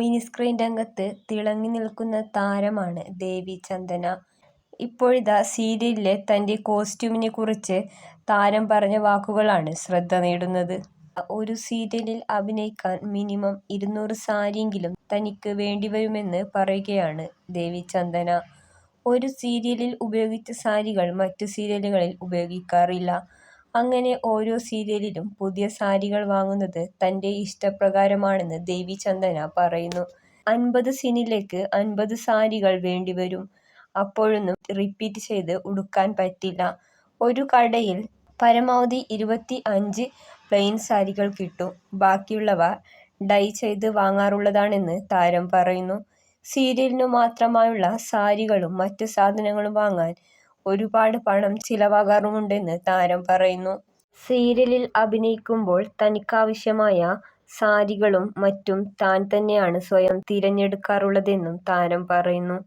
Mini screen രംഗത്ത് തിളങ്ങി നിൽക്കുന്ന താരമാണ് ദേവി ചന്ദന. ഇപ്പോഴിതാ സീരിയലിലെ തന്റെ കോസ്റ്റ്യൂമിനെ കുറിച്ച് താരം പറഞ്ഞ വാക്കുകളാണ് ശ്രദ്ധ നേടുന്നത്. ഒരു സീരിയലിൽ അഭിനയിക്കാൻ മിനിമം ഇരുന്നൂറ് സാരിയെങ്കിലും തനിക്ക് വേണ്ടി വേണ്ടിവരുമെന്ന് പറയുകയാണ് ദേവി ചന്ദന. ഒരു സീരിയലിൽ ഉപയോഗിച്ച സാരികൾ മറ്റു സീരിയലുകളിൽ ഉപയോഗിക്കാറില്ല. അങ്ങനെ ഓരോ സീരിയലിലും പുതിയ സാരികൾ വാങ്ങുന്നത് തന്റെ ഇഷ്ടപ്രകാരമാണെന്ന് ദേവി ചന്ദന പറയുന്നു. അൻപത് സീനിലേക്ക് അൻപത് സാരികൾ വേണ്ടിവരും. അപ്പോഴൊന്നും റിപ്പീറ്റ് ചെയ്ത് ഉടുക്കാൻ പറ്റില്ല. ഒരു കടയിൽ പരമാവധി ഇരുപത്തി അഞ്ച് പ്ലെയിൻ സാരികൾ കിട്ടും. ബാക്കിയുള്ളവ ഡൈ ചെയ്ത് വാങ്ങാറുള്ളതാണെന്ന് താരം പറയുന്നു. സീരിയലിനു മാത്രമായുള്ള സാരികളും മറ്റു സാധനങ്ങളും വാങ്ങാൻ ഒരുപാട് പണം ചിലവാകാറുമുണ്ടെന്ന് താരം പറയുന്നു. സീരിയലിൽ അഭിനയിക്കുമ്പോൾ തനിക്കാവശ്യമായ സാരികളും മറ്റും താൻ തന്നെയാണ് സ്വയം തിരഞ്ഞെടുക്കാറുള്ളതെന്നും താരം പറയുന്നു.